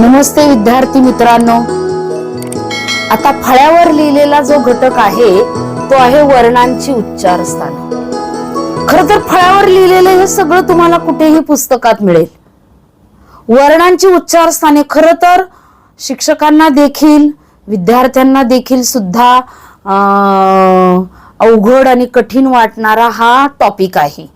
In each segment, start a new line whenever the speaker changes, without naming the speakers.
नमस्ते विद्यार्थी मित्रांनो. आता फळ्यावर लिहिलेला जो घटक आहे तो आहे वर्णांची उच्चार स्थान खर तर फळ्यावर लिहिलेलं हे सगळं तुम्हाला कुठेही पुस्तकात मिळेल. वर्णांची उच्चार स्थाने खर तर शिक्षकांना देखील विद्यार्थ्यांना देखील सुद्धा अं, अवघड आणि कठीण वाटणारा हा टॉपिक आहे.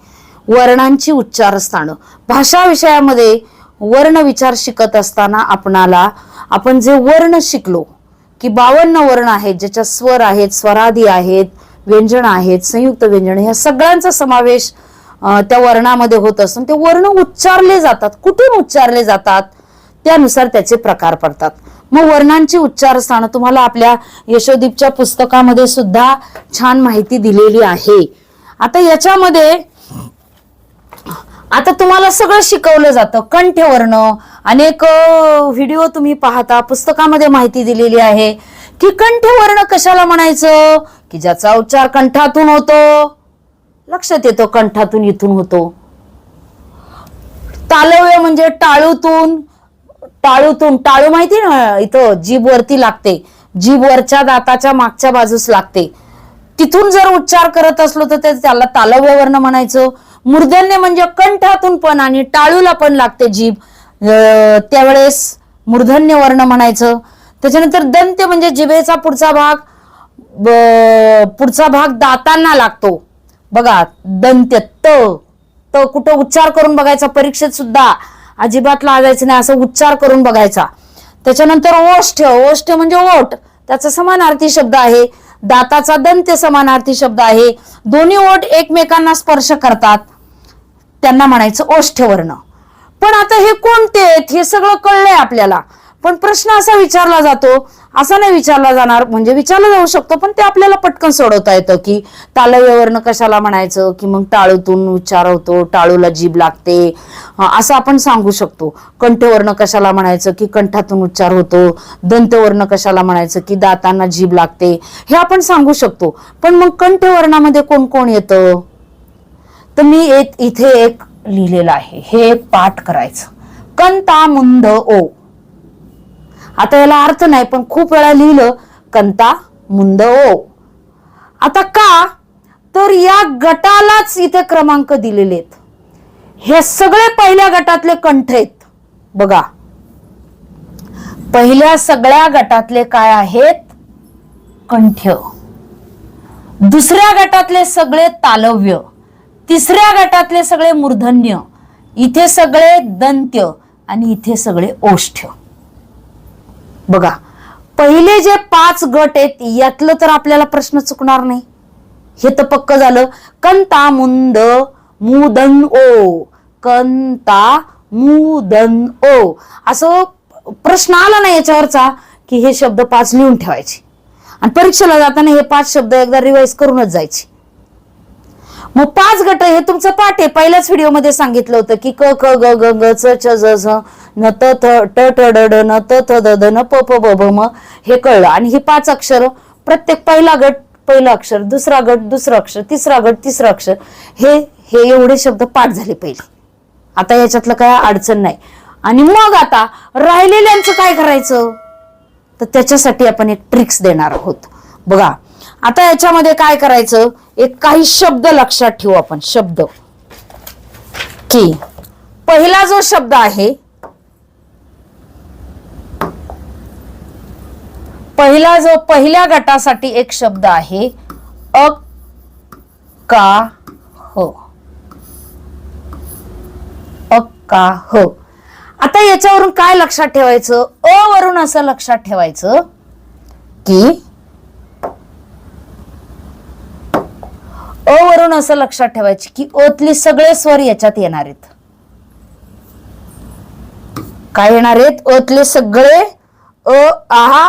वर्णांची उच्चारस्थानं. भाषा विषयामध्ये वर्ण विचार शिकत असताना आपणाला आपण जे वर्ण शिकलो की बावन्न वर्ण आहेत ज्याच्या स्वर आहेत स्वरादी आहेत व्यंजन आहेत संयुक्त व्यंजन ह्या सगळ्यांचा समावेश त्या वर्णामध्ये होत असून ते वर्ण उच्चारले जातात. कुठून उच्चारले जातात? त्यानुसार त्याचे प्रकार पडतात. मग वर्णांची उच्चारस्थानं तुम्हाला आपल्या यशोदीपच्या पुस्तकामध्ये सुद्धा छान माहिती दिलेली आहे. आता याच्यामध्ये आता तुम्हाला सगळं शिकवलं जातं. कंठवर्ण अनेक व्हिडिओ तुम्ही पाहता पुस्तकामध्ये माहिती दिलेली आहे. की कंठवर्ण कशाला म्हणायचं? की ज्याचा उच्चार कंठातून होतो. लक्षात येतो कंठातून इथून होतो. तालव्य म्हणजे टाळूतून टाळूतून टाळू माहिती ना इथं जीभ वरती लागते. जीभ वरच्या दाताच्या मागच्या बाजूस लागते. तिथून जर उच्चार करत असलो तर ते- त्याला तालव्य वर्ण म्हणायचं. मूर्धन्य म्हणजे कंठातून पण आणि टाळूला पण लागते जीभ. त्यावेळेस मूर्धन्य वर्ण म्हणायचं. त्याच्यानंतर दंत म्हणजे जिभेचा पुढचा भाग ब- पुढचा भाग दातांना लागतो. बघा दंत्य त त कुठं उच्चार करून बघायचा परीक्षेत सुद्धा अजिबात लागायचं नाही असं उच्चार करून बघायचा. त्याच्यानंतर ओष्ठ ओष्ठ म्हणजे ओठ. त्याचा समानार्थी शब्द आहे. दाताचा दंत्य समानार्थी शब्द आहे. दोन्ही ओठ एकमेकांना स्पर्श करतात. त्यांना म्हणायचं ओष्ठवर्ण पण आता हे कोणते आहेत? हे सगळं कळलंय आपल्याला. पण प्रश्न असा विचारला जातो असा नाही विचारला जाणार म्हणजे विचारला जाऊ शकतो पण ते आपल्याला पटकन सोडवता येतं की तालव्यवर्ण कशाला म्हणायचं की मग टाळूतून उच्चार होतो टाळूला जीभ लागते असं आपण सांगू शकतो. कंठवर्ण कशाला म्हणायचं की कंठातून उच्चार होतो दंतवर्ण कशाला म्हणायचं की दातांना जीभ लागते हे आपण सांगू शकतो. पण मग कंठवर्णामध्ये कोण कोण येतं? तर मी एक इथे एक लिहिलेलं आहे. हे एक पाठ करायचं. कंता मुंद ओ. आता याला अर्थ नाही पण खूप वेळा लिहिलं कंता मुंद ओ. आता का? तर या गटालाच इथे क्रमांक दिलेले आहेत. हे सगळे पहिल्या गटातले कंठ आहेत. बघा. पहिल्या सगळ्या गटातले काय आहेत? कंठ. दुसऱ्या गटातले सगळे तालव्य. तिसऱ्या गटातले सगळे मूर्धन्य इथे सगळे दंत्य आणि इथे सगळे ओष्ठ बघा पहिले जे पाच गट आहेत यातलं तर आपल्याला प्रश्न चुकणार नाही. हे तर पक्क झालं. कंता मुंद मुदन ओ. कंता मुदन ओ. असं प्रश्न आला नाही याच्यावरचा की हे शब्द पाच लिहून ठेवायचे. आणि परीक्षेला जाताना हे पाच शब्द एकदा रिवाईज करूनच जायचे. मग पाच गट हे तुमचं पाठ आहे. पहिल्याच व्हिडिओमध्ये सांगितलं होतं की क क ग ग ग च च ज झ न त थ ट ट ड ड न त थ द ध न प प ब भ म हे कळलं. आणि ही पाच अक्षर प्रत्येक पहिला गट पहिलं अक्षर दुसरा गट दुसरं अक्षर तिसरा गट तिसरं अक्षर हे हे एवढे शब्द पाठ झाले पहिले. आता याच्यातलं काय अडचण नाही. आणि मग आता राहिलेल्यांचं काय करायचं? तर त्याच्यासाठी आपण एक ट्रिक्स देणार आहोत. बघा आता याच्यामध्ये काय करायचं? एक काही शब्द लक्षात ठेवू आपण. शब्द. की पहिला जो शब्द आहे पहिला जो पहिल्या गटासाठी एक शब्द आहे अ का ह. अ का ह. आता याच्यावरून काय लक्षात ठेवायचं? अ वरून असं लक्षात ठेवायचं की अ वरून असं लक्षात ठेवायची की ओतले सगळे स्वर याच्यात येणार आहेत. काय येणार आहेत? ओतले सगळे अ आहा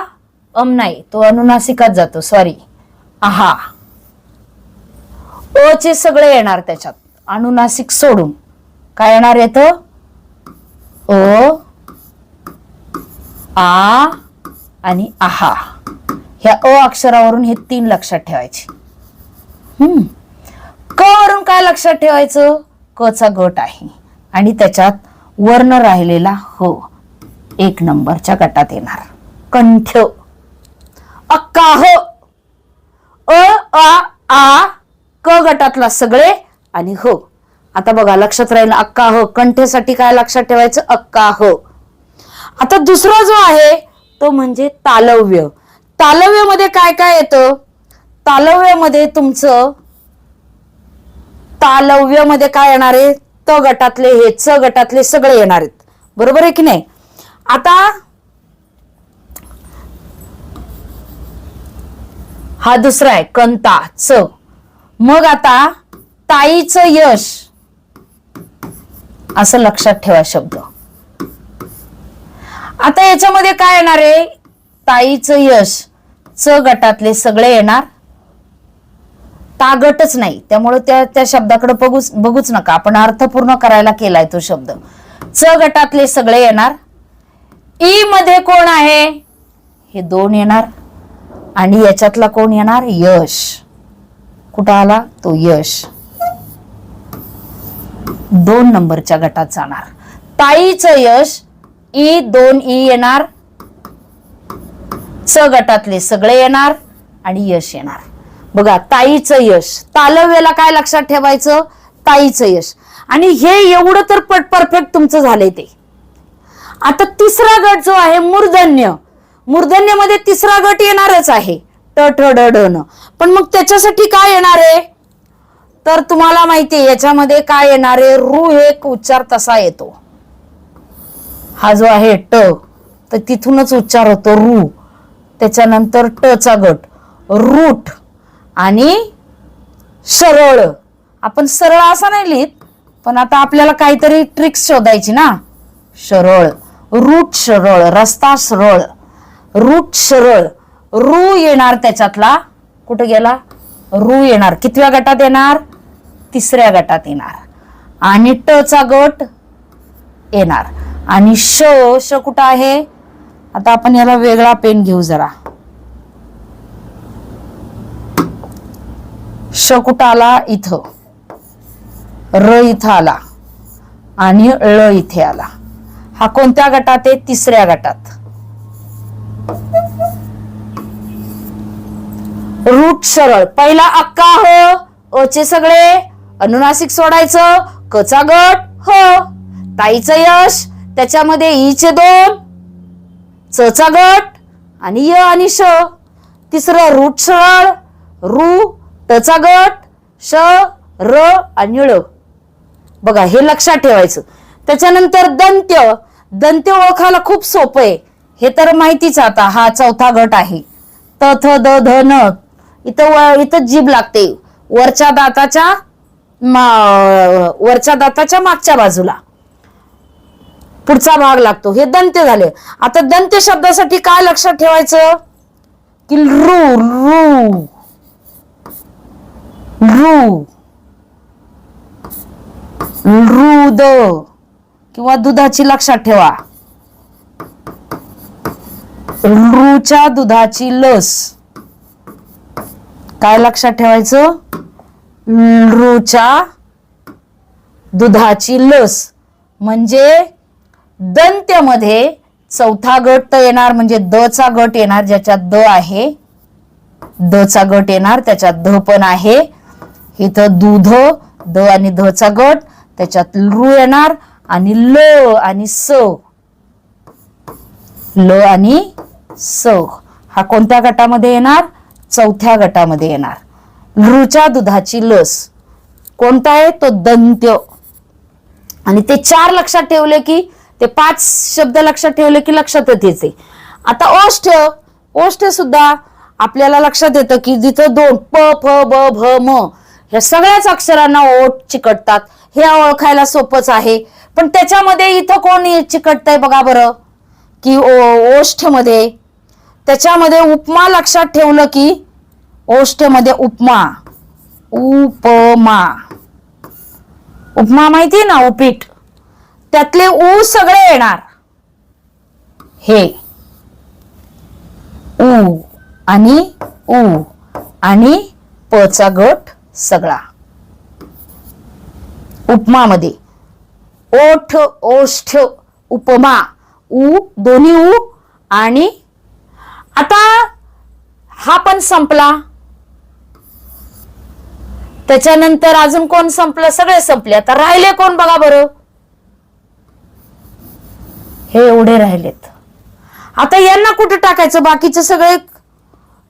अम नाही. तो अनुनासिकात जातो. सॉरी आहा. अ चे सगळे येणार त्याच्यात. अनुनासिक सोडून. काय येणार येत ओ आ आणि आहा. ह्या अ अक्षरावरून हे तीन लक्षात ठेवायचे. हम्म. क वरून काय लक्षात ठेवायचं? क चा गट आहे. आणि त्याच्यात वर्ण राहिलेला ह एक नंबरच्या गटात येणार. कंठ. अक्काह अ आ आ क गटातला सगळे आणि हो. आता बघा लक्षात राहील अक्काह कंठेसाठी काय लक्षात ठेवायचं? अक्काह आता दुसरा जो आहे तो म्हणजे तालव्य. तालव्यमध्ये काय काय येतं? तालव्यामध्ये तुमचं तालव्यामध्ये काय येणार आहे? त गटातले हे च गटातले सगळे येणार आहेत. बरोबर आहे की नाही? आता हा दुसरा आहे कंता च. मग आता ताईचं यश. असं लक्षात ठेवा शब्द. आता याच्यामध्ये काय येणार आहे? ताईचं यश. च गटातले सगळे येणार. ता गटच नाही. त्यामुळे त्या त्या शब्दाकडे बघूच बघूच नका. आपण अर्थपूर्ण करायला केलाय तो शब्द. च गटातले सगळे येणार. ई मध्ये कोण आहे? हे दोन येणार. आणि याच्यातला कोण येणार? यश. कुठं आला? तो यश. दोन नंबरच्या गटात जाणार. ताईचं यश ई दोन ई येणार. च गटातले सगळे येणार. आणि यश येणार. बघा ताईचं यश. तालव्याला काय लक्षात ठेवायचं? ताईचं यश. आणि हे एवढं तर पट परफेक्ट तुमचं झालंय ते. आता तिसरा गट जो आहे मूर्धन्य. मूर्धन्यमध्ये तिसरा गट येणारच आहे. ट ठ पण मग त्याच्यासाठी काय येणार आहे? तर तुम्हाला माहितीये याच्यामध्ये काय येणार आहे? रू एक उच्चार तसा येतो. हा जो आहे ट तर तिथूनच उच्चार होतो रू. त्याच्यानंतर ट चा गट. रूट. आणि सरळ. आपण सरळ असा नाही लिहित पण आता आपल्याला काहीतरी ट्रिक्स शोधायची ना. सरळ. रूट सरळ रस्ता सरळ. रूट सरळ. रू येणार त्याच्यातला. कुठे गेला? रू येणार. कितव्या गटात येणार? तिसऱ्या गटात येणार. आणि टचा गट येणार. आणि श श कुठं आहे? आता आपण याला वेगळा पेन घेऊ जरा. श कुठं आला इथं. र इथं आला आणि ळ इथे आला. हा कोणत्या गटात आहे? तिसऱ्या गटात. रूट सरळ. पहिला अक्का ह अचे सगळे. अनुनासिक सोडायचं. कचा गट ह. ताईचं यश त्याच्यामध्ये ईचे दोन. चचा गट आणि य आणि श. तिसरं रूट सरळ. रू त्याचा गट श र आणि ळ. बघा हे लक्षात ठेवायचं. त्याच्यानंतर दंत्य. दंत्य ओळखायला खूप सोपं आहे. हे तर माहितीच आता हा चौथा गट आहे. त थ द ध न. इथं व- इथं जीभ लागते. वरच्या दाताच्या मा- वरच्या दाताच्या मागच्या बाजूला. पुढचा भाग लागतो. हे दंत्य झाले. आता दंत्य शब्दासाठी काय लक्षात ठेवायचं? की रू रू रू. रुद. किंवा दुधाची लक्षात ठेवा. रूच्या दुधाची लस. काय लक्षात ठेवायचं? रूच्या दुधाची लस. म्हणजे दंत्यमध्ये चौथा गट तर येणार म्हणजे द चा गट येणार ज्याच्यात द आहे. द चा गट येणार त्याच्यात ध पण आहे. इथं दूध द आणि ध चा गट त्याच्यात लू येणार आणि ल आणि स. ल आणि स. हा कोणत्या गटामध्ये येणार? चौथ्या गटामध्ये येणार. लृच्या दुधाची लस. कोणता आहे? तो दंत्य. आणि ते चार लक्षात ठेवले की ते पाच शब्द लक्षात ठेवले की लक्षात येते आता ओष्ठ. ओष्ठ सुद्धा आपल्याला लक्षात येतं की जिथं दोन प फ ब भ म. या सगळ्याच अक्षरांना ओठ चिकटतात. हे ओळखायला सोपंच आहे. पण त्याच्यामध्ये इथं कोण चिकटतंय बघा बरं. की ओष्ठमध्ये त्याच्यामध्ये उपमा लक्षात ठेवलं की ओष्ठमध्ये उपमा. उपमा. उपमा माहिती ना उपीट? त्यातले ऊ सगळे येणार. हे. ऊ आणि ऊ आणि पचा गट सगळा. उपमामध्ये. ओठ ओष्ठ उपमा उ दोन्ही उ आणि आता हा पण संपला. त्याच्यानंतर अजून कोण संपलं? सगळे संपले. आता राहिले कोण बघा बरं. हे एवढे राहिलेत. आता यांना कुठे टाकायचं? बाकीचे सगळे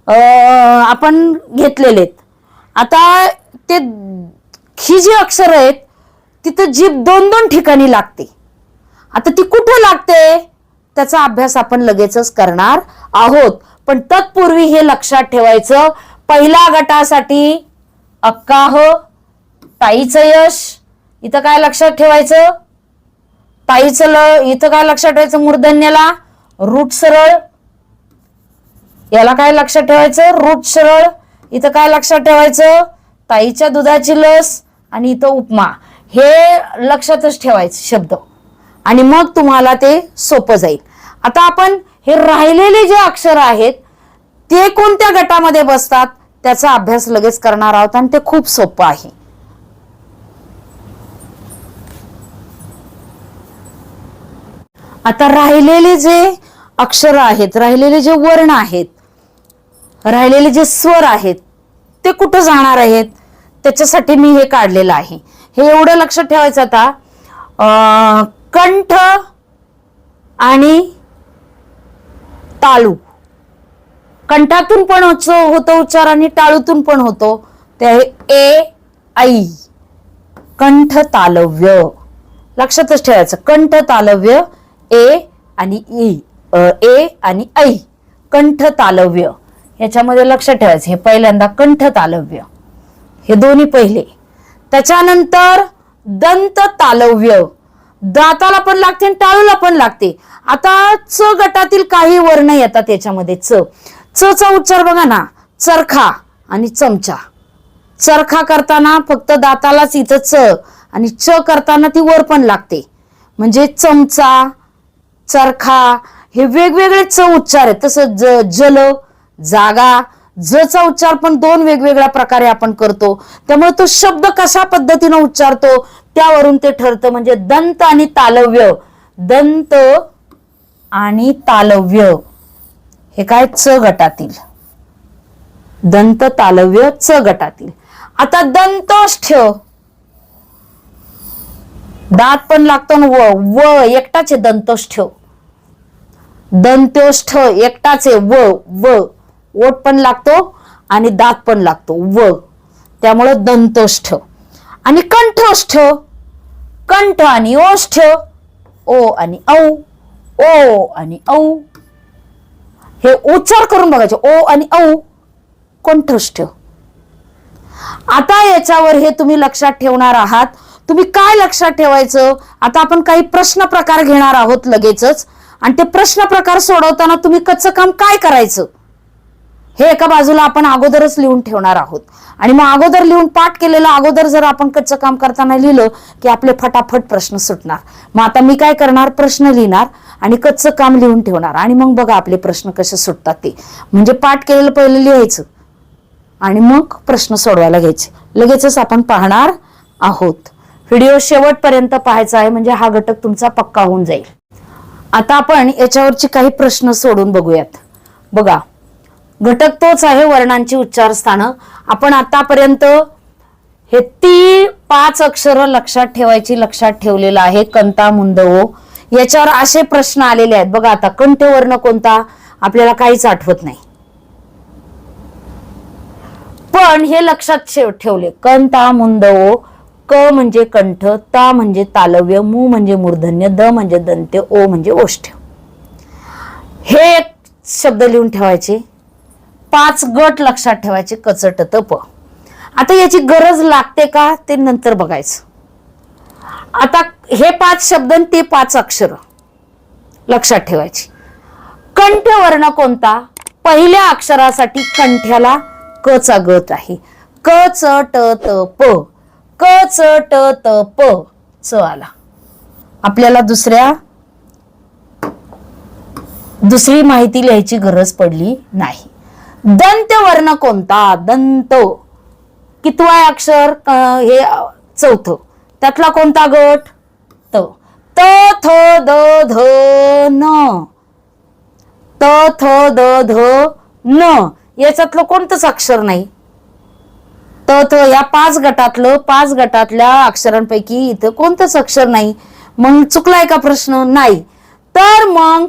अं, आपण घेतलेले आहेत आता ते ही जी अक्षर आहेत तिथं जीभ दोन दोन ठिकाणी लागते. आता ती कुठं लागते? त्याचा अभ्यास आपण लगेचच करणार आहोत. पण तत्पूर्वी हे लक्षात ठेवायचं पहिल्या गटासाठी अक्काह ताईचं यश इथं काय लक्षात ठेवायचं? ताईचं ल इथं काय लक्षात ठेवायचं मूर्धन्याला? रूट सरळ. याला काय लक्षात ठेवायचं? रूट सरळ. इथं काय लक्षात ठेवायचं? ताईच्या दुधाची लस आणि इथं उपमा. हे लक्षातच ठेवायचं शब्द. आणि मग तुम्हाला ते सोपं जाईल. आता आपण हे राहिलेले जे अक्षर आहेत ते कोणत्या गटामध्ये बसतात? त्याचा अभ्यास लगेच करणार आहोत आणि ते खूप सोपं आहे. आता राहिलेले जे अक्षर आहेत राहिलेले जे वर्ण आहेत राहिलेले जे स्वर आहेत ते कुठं जाणार आहेत? त्याच्यासाठी मी हे काढलेलं आहे. हे एवढं लक्षात ठेवायचं आता कंठ आणि तालू. कंठातून पण होतो उच्चार आणि टाळूतून पण होतो. ते आहे ए आई. कंठ तालव्य. लक्षातच ठेवायचं कंठ तालव्य ए आणि ई ए आणि ऐ कंठ तालव्य. याच्यामध्ये लक्ष ठेवायचं. हे पहिल्यांदा कंठ तालव्य. हे दोन्ही पहिले. त्याच्यानंतर दंत तालव्य. दाताला पण लागते आणि टाळूला पण लागते. आता च गटातील काही वर्ण येतात याच्यामध्ये. च. च चा उच्चार बघा ना. चरखा आणि चमचा. चरखा करताना फक्त दातालाच इथं च आणि च करताना ती वर पण लागते. म्हणजे चमचा चरखा हे वेगवेगळे च उच्चार आहेत. तसं ज जल जागा जचा उच्चार पण दोन वेगवेगळ्या प्रकारे आपण करतो. त्यामुळे तो शब्द कशा पद्धतीनं उच्चारतो त्यावरून ते ठरतं म्हणजे दंत आणि तालव्य. दंत आणि तालव्य हे काय? च गटातील. दंत तालव्य च गटातील. आता दंतोष्ठ दात पण लागतो ना व. व एकटाचे दंतोष्ठ दंतोष्ठ एकटाचे व व. ओट पण लागतो आणि दात पण लागतो. व. त्यामुळं दंतोष्ठ. आणि कंठोष्ठ. कंठ आणि ओष्ठ. ओ आणि औ. ओ आणि औ. हे उच्चार करून बघायचे. ओ आणि औ. कंठोष्ठ. आता याच्यावर हे तुम्ही लक्षात ठेवणार आहात. तुम्ही काय लक्षात ठेवायचं? आता आपण काही प्रश्न प्रकार घेणार आहोत लगेचच. आणि ते प्रश्न प्रकार सोडवताना तुम्ही कच्चं काम काय करायचं? हे एका बाजूला आपण अगोदरच लिहून ठेवणार आहोत. आणि मग अगोदर लिहून पाठ केलेलं अगोदर जर आपण कच्चं काम करताना लिहिलं की आपले फटाफट प्रश्न सुटणार. मग आता मी काय करणार? प्रश्न लिहिणार आणि कच्चं काम लिहून ठेवणार. आणि मग बघा आपले प्रश्न कसे सुटतात ते. म्हणजे पाठ केलेलं पहिलं लिहायचं. आणि मग प्रश्न सोडवायला घ्यायचे. लगेचच आपण पाहणार आहोत. व्हिडिओ शेवटपर्यंत पाहायचा आहे. म्हणजे हा घटक तुमचा पक्का होऊन जाईल. आता आपण याच्यावरची काही प्रश्न सोडून बघूयात. बघा. घटक तोच आहे वर्णांची उच्चारस्थानं. आपण आतापर्यंत हे ती पाच अक्षर लक्षात ठेवायची लक्षात ठेवलेलं आहे. कंता मुंद ओ. याच्यावर असे प्रश्न आलेले आहेत. बघा आता कंठ वर्ण कोणता? आपल्याला काहीच आठवत नाही. पण हे लक्षात ठेव- ठेवले. कंता मुंदवो मुंद ओ. क म्हणजे कंठ ता म्हणजे तालव्य मू म्हणजे मूर्धन्य द म्हणजे दंत्य ओ म्हणजे ओष्ठ. हे एक शब्द लिहून ठेवायचे. पाच गट लक्षात ठेवायचे कचट त प आता याची गरज लागते का? ते नंतर बघायचं. आता हे पाच शब्द आणि ते पाच अक्षर लक्षात ठेवायची. कंठवर्ण कोणता? पहिल्या अक्षरासाठी कंठ्याला क चा गट आहे. क च ट त प. क च ट त प च आला. आपल्याला दुसऱ्या दुसरी माहिती लिहायची गरज पडली नाही. दंत वर्ण कोणता? दंत. कितवा अक्षर? हे चौथ. त्यातला कोणता गट? त. त थ द ध न. त थ द ध न. याच्यातलं कोणतंच अक्षर नाही. त थ या पाच गटातलं पाच गटातल्या अक्षरांपैकी इथं कोणतंच अक्षर नाही. मग चुकलाय का प्रश्न? नाही. तर मग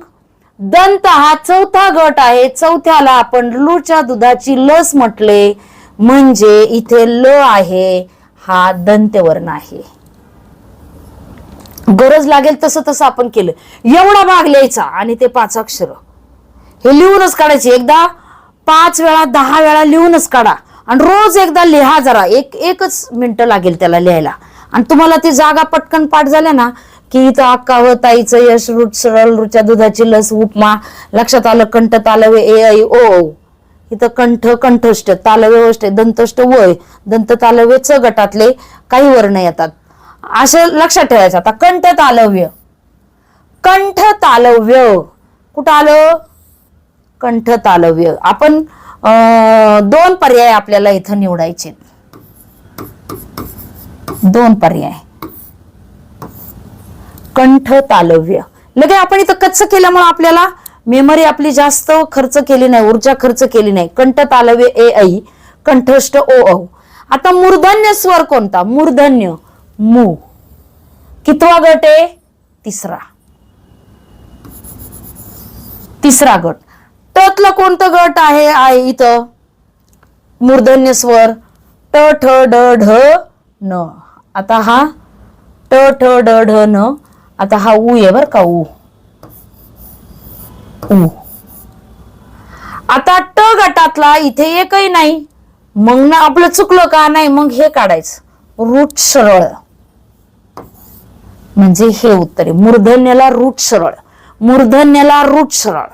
दंत हा चौथा गट आहे. चौथ्याला आपण लूच्या दुधाची लस म्हटले. म्हणजे इथे ल आहे हा दंतवर्ण आहे. गरज लागेल तसं तसं आपण केलं. एवढा भाग लिहायचा आणि ते पाच अक्षर. हे लिहूनच काढायचे. एकदा पाच वेळा दहा वेळा लिहूनच काढा. आणि रोज एकदा लिहा जरा. एक एकच मिनिटं लागेल त्याला लिहायला. आणि तुम्हाला ती जागा पटकन पाठ झाल्या ना की इथं अक्का व ताईचं यश रुट सरळ रुच्या दुधाची लस उपमा लक्षात आलं कंठ तालवे ए ऐ ओ. इथं कंठ कंठष्ट तालवे ओष्ट दंतष्ट वय. दंत तालवे च गटातले काही वर्ण येतात. असं लक्षात ठेवायचं. आता कंठ तालव्य. कंठ तालव्य. कुठं आलं? कंठ तालव्य. आपण दोन पर्याय आपल्याला इथं निवडायचे. दोन पर्याय. कंठ तालव्य. लगे आपण इथं कच्च केल्यामुळे आपल्याला मेमरी आपली जास्त खर्च केली नाही ऊर्जा खर्च केली नाही. कंठ तालव्य ए ऐ कंठस्थ ओ औ आता मूर्धन्य स्वर कोणता? मूर्धन्य मू. कितवा गट आहे? तिसरा. तिसरा गट. टतलं कोणतं गट आहे आहे इथं? मूर्धन्य स्वर. ट ठ ड ढ न. आता हा. ट ठ ड ढ न. आता हा ऊ आहे बर का ऊ. ऊ. आता ट गटातला इथे एकही नाही. मग ना आपलं चुकलं का नाही मग हे काढायचं. रूट सरळ. म्हणजे हे उत्तर. आहे मूर्धन्याला रूट सरळ. मूर्धन्याला रूट सरळ.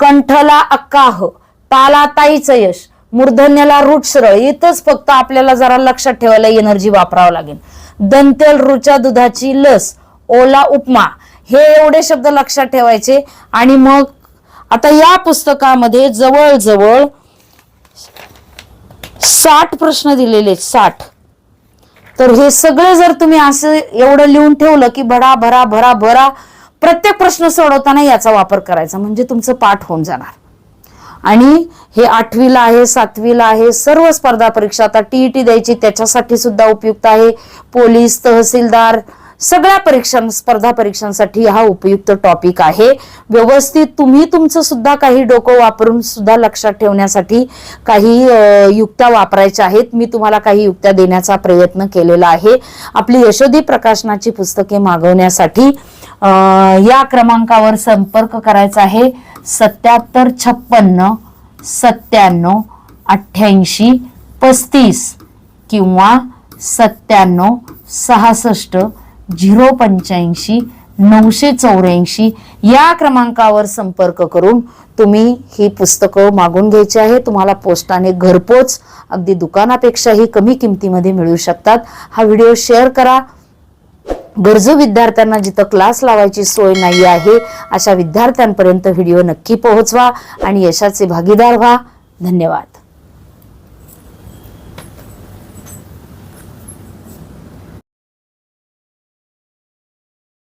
कंठला अक्काह. ताला ताईचं यश. मूर्धन्याला रूट सरळ. इथंच फक्त आपल्याला जरा लक्षात ठेवायला एनर्जी वापरावं लागेल. दंतेल रुच्या दुधाची लस. ओला उपमा हे एवढे शब्द लक्षात ठेवायचे. आणि मग आता या पुस्तकामध्ये जवळजवळ साठ प्रश्न दिलेले आहेत, साठ. तर हे सगळे जर तुम्ही असं एवढं लिहून ठेवलं की भरा भरा भरा भरा प्रत्येक प्रश्न सोडवताना याचा वापर करायचा म्हणजे तुमचं पाठ होऊन जाणार. आणि हे आठवीला आहे सातवीला आहे सर्व स्पर्धा परीक्षा आता टीईटी द्यायची त्याच्यासाठी सुद्धा उपयुक्त आहे. पोलीस तहसीलदार सगळ्या परीक्षां स्पर्धा परीक्षांसाठी हा उपयुक्त टॉपिक आहे. व्यवस्थित तुम्ही तुमचं सुद्धा काही डोकं वापरून सुद्धा लक्षात ठेवण्यासाठी काही युक्त्या वापरायच्या आहेत. मी तुम्हाला काही युक्त्या देण्याचा प्रयत्न केलेला आहे. आपली यशोदी प्रकाशनाची पुस्तके मागवण्यासाठी या क्रमांकावर संपर्क करायचा आहे. सत्याहत्तर छप्पन्न सत्त्याण्णव अठ्ठ्याऐंशी पस्तीस किंवा सत्त्याण्णव सहासष्ट झिरो पंच्याऐंशी नऊशे चौऱ्याऐंशी या क्रमांकावर संपर्क करून तुम्ही ही पुस्तकं मागून घ्यायची आहे. तुम्हाला पोस्टाने घरपोच अगदी दुकानापेक्षाही कमी किमतीमध्ये मिळू शकतात. हा व्हिडिओ शेअर करा. गरजू विद्यार्थ्यांना जिथं क्लास लावायची सोय नाही आहे अशा विद्यार्थ्यांपर्यंत व्हिडिओ नक्की पोहोचवा आणि यशाचे भागीदार व्हा. धन्यवाद.